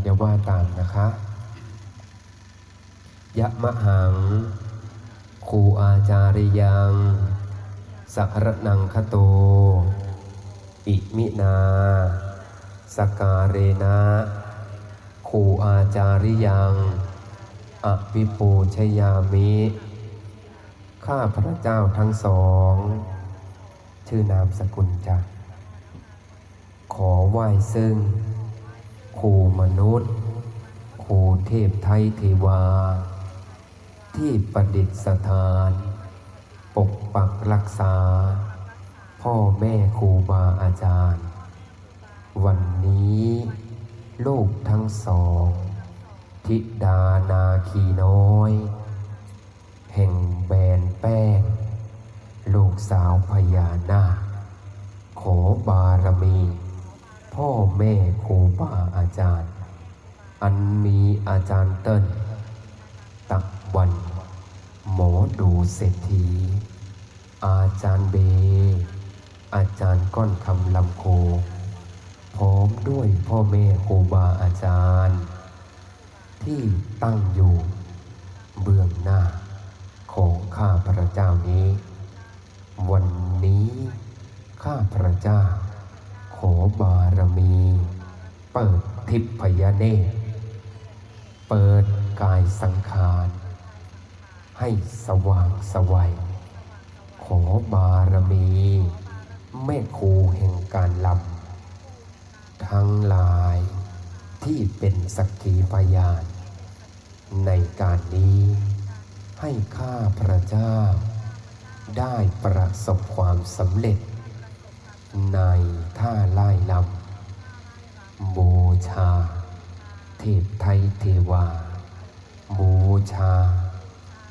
เดี๋ยวว่าตามนะคะยะมะหังครูอาจาริยังสักรนังคโต อิมินาสการเรนะครูอาจาริยังอภิปูชยามิ ข้าพระเจ้าทั้งสอง ชื่อนามสกุลจักขอไหว้ซึ่ง ครูมนุษย์ครูเทพไทยเทวา ที่ประดิษฐาน ปกปักรักษา พ่อแม่ครูบาอาจารย์ วันนี้ลูกทั้งสอง ธิดานาคีน้อย แห่งแบนแป้ง ลูกสาวพญานาคขอบารมี พ่อแม่ครูบาอาจารย์ อันมีอาจารย์เติ้ลตักวัน หมอดูเศรษฐี อาจารย์เบ อาจารย์ก้อนคำลำโคพร้อมด้วยพ่อแม่ครูบาอาจารย์ ที่ตั้งอยู่ เบื้องหน้าของข้าพระเจ้านี้ วันนี้ข้าพระเจ้า ขอบารมี เปิดทิพยเนตรเปิดกายสังขารให้สว่างสวัย ขอบารมี แม่ครูแห่งการลำทั้งหลายที่เป็นสักขีพยาน ในการนี้ให้ข้าพระเจ้า ได้ประสบความสำเร็จ ในท่าไล่ลำบูชา เทพไทยเทวา บูชา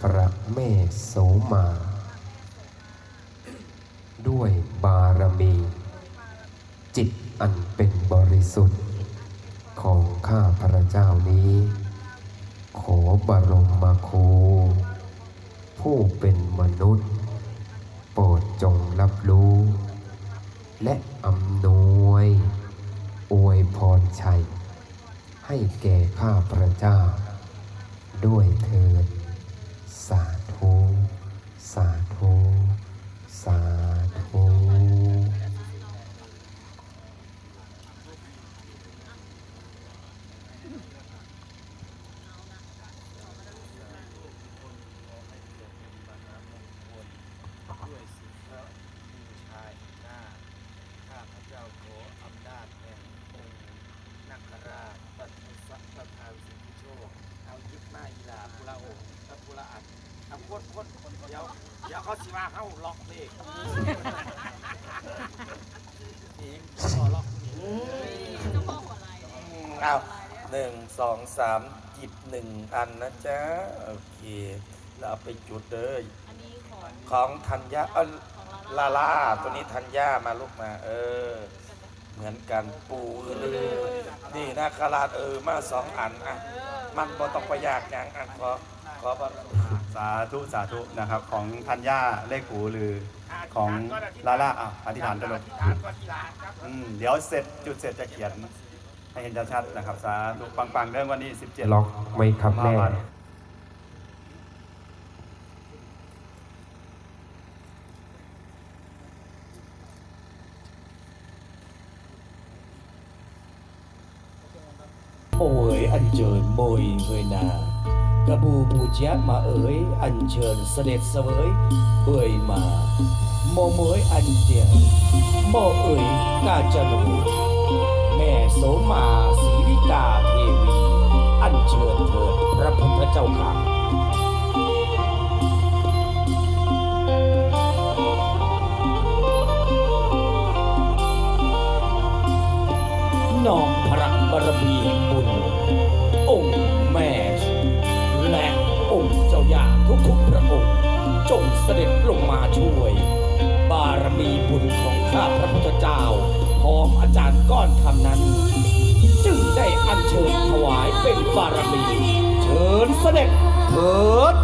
พระแม่โสมา ด้วยบารมี จิตอันเป็นบริสุทธิ์ ของข้าพระเจ้านี้ ขอบรมมาคผู้เป็นมนุษย์ โปรดจงรับรู้ และอำนวยอวยพรชัย ให้แก่ข้าพระเจ้า ด้วยเถิดสาธุ สาธุ สาธุ ด้วยสิทธิบูชาหน้าข้าพระเจ้าขออำนาจแห่งองค์นักราชปัทสัพประธานสิทธิโชค เอายึดหน้าอีลาพุระองค์พระพุระอัดเอาคนคนคนเดี๋ยว วเขาสิมาเข้าล็อกเลขเองขอล็อกเอาหนึ่งสองสามหยิบหนึ่งอันนะจ๊ะโอเคแล้วเอาไปจุดเลยอันนี้ของของธัญญาเออลาลาตัวนี้ธัญญามาลูกมา เออ เหมือนกันปูเลยนี่นาคาราชเออมาสองอันอะมันบ่ต้องไปยากอย่างอะขอ ขอบัตรสาธุสาธุนะครับ ของธัญญาเลขหูหรือของลาล่าอะอธิษฐานกันเลยอืมเดี๋ยวเสร็จจุดเสร็จจะเขียนให้เห็นชัดๆนะครับ สาธุปังๆเรื่องวันนี้ 17ล็อกไหม่ครับแม่โมเอ๋ยอันเจิญโมยเวยนา กระบูบูแจ๊ะมาเอ๋ย อันเชิญเสด็จเสวยเอ่ยมาโมเมยอันเดียโมเอ๋ยกาจรูแม่โสมาศรีวิกาเทวี อันเชิญเถิดพระพุทธเจ้าค่ะ ก้อนนั้น จึงได้อัญเชิญถวายเป็นบารมี เชิญเสด็จเถิด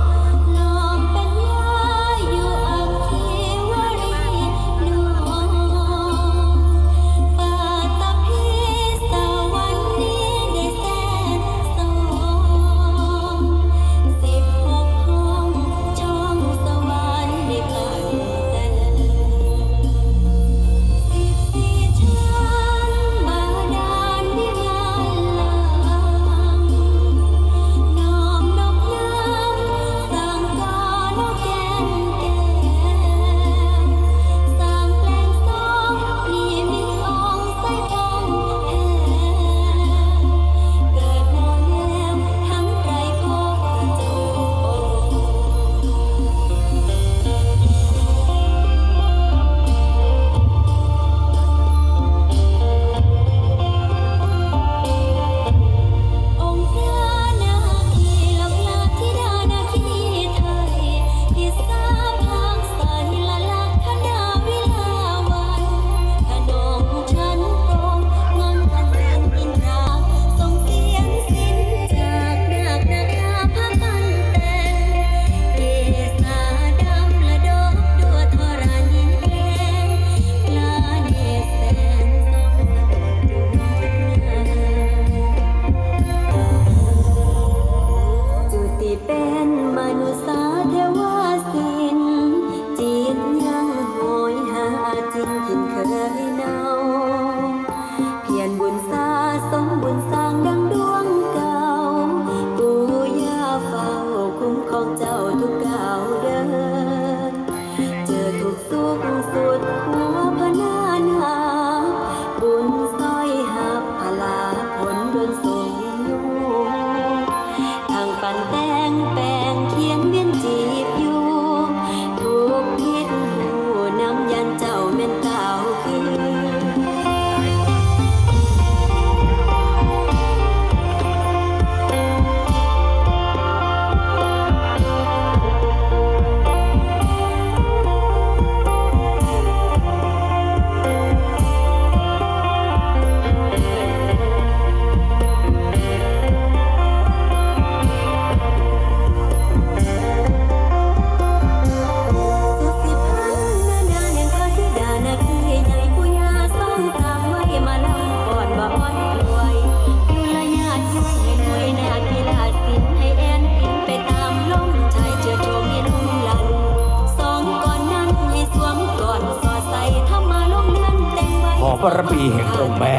บารมีแห่งองค์แม่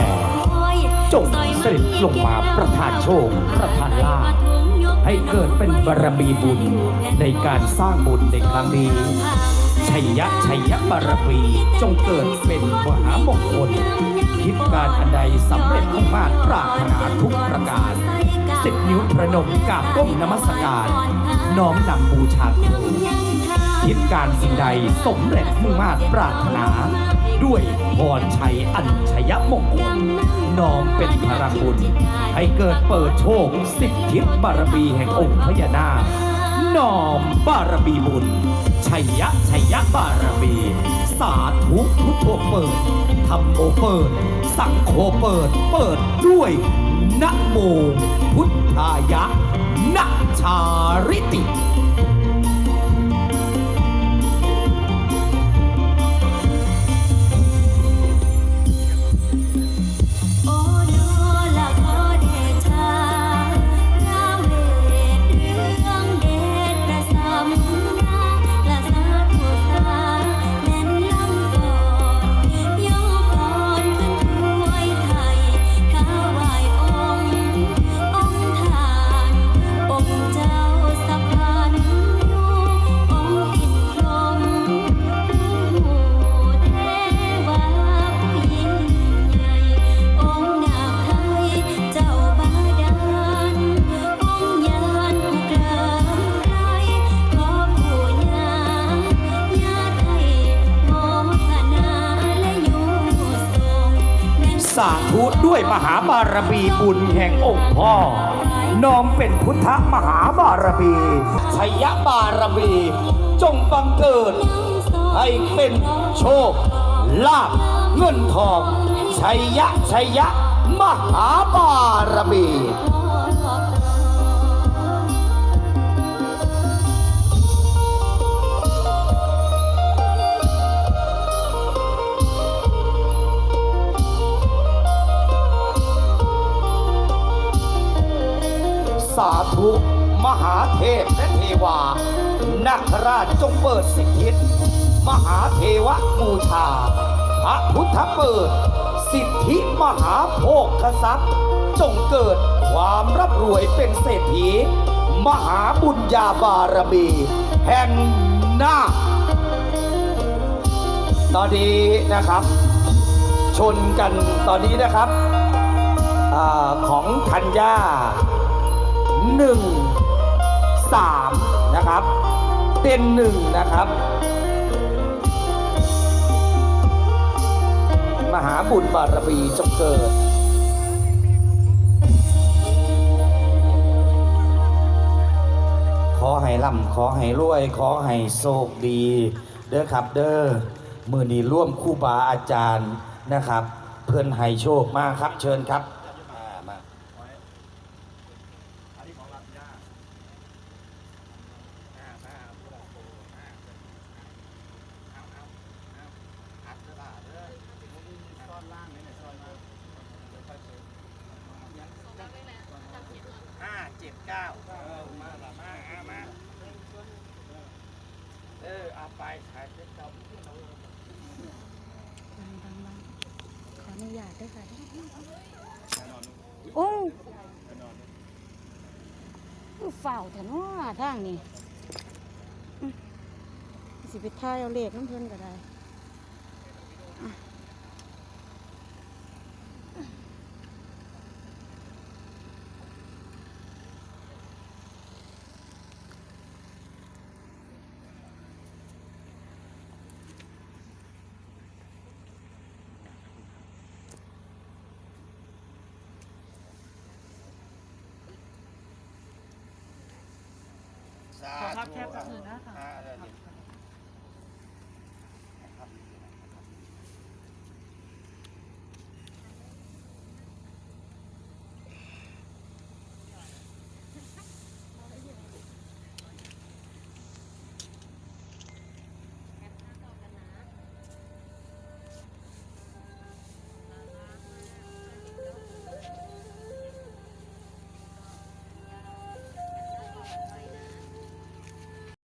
จงเสด็จลงมาประทานโชค ประทานลาภให้เกิดเป็นบารมีบุญในการสร้างบุญในครั้งนี้ชัยยะชัยยะบารมีจงเกิดเป็นมหามงคลคิดการอันใดสำเร็จมุ่งมา่ปรารถนาทุกประการ สิบนิ้วประนมกราบก้มนมัสการ น้อมนำบูชาครูคิดการสิ่งใดสำเร็จมุ่งมา่ปรารถนา ด้วยพรชัยอัญชยมงคลน้อมเป็นพลังบุญให้เกิดเปิดโชคสิบทิศบารมีแห่งองค์พญานาคน้อมบารมีบุญ ชัยยะชัยยะบารมี สาธุพุทโธเปิดธรรมโอเปิด สังโฆเปิด เปิดด้วยนะโมพุทธายะนะชาริติ สาธุด้วยมหาบารมีบุญแห่งองค์พ่อ น้อมเป็นพุทธมหาบารมีชัยบารมีจงบังเกิด ให้เป็นโชค ลาภเงินทองชัยยะชัยยะ มหาบารมี นาคราชจงเปิดสิทธิมหาเทวบูชา พระพุทธเปิด สิทธิมหาโภคทรัพย์ จงเกิดความร่ำรวยเป็นเศรษฐี มหาบุญญาบารมี แห่งนาคตอนนี้นะครับ ชนกันตอนนี้นะครับอของธัญญาหนึ่งสามนะครับ เป็นหนึ่งนะครับ มหาบุญบารมีจงเกิดขอให้ร่ำขอให้รวย ขอให้โชคดี เด้อครับ เด้อมือนี้ร่วมคู่บาอาจารย์นะครับ เพื่อนให้โชคมากครับเชิญครับอ่ามา ห้าเจ็ดเก้ามาละมาเอามา เออ เอาไปขายเจ็ดเก้า ขออนุญาต ด้วยค่ะโอ้คือเฝ้าแต่น้อทางนี้สิไปทายเอาเลขน้ำเพิ่นก็ได้ สาธุครับแคบกับมือนะคะ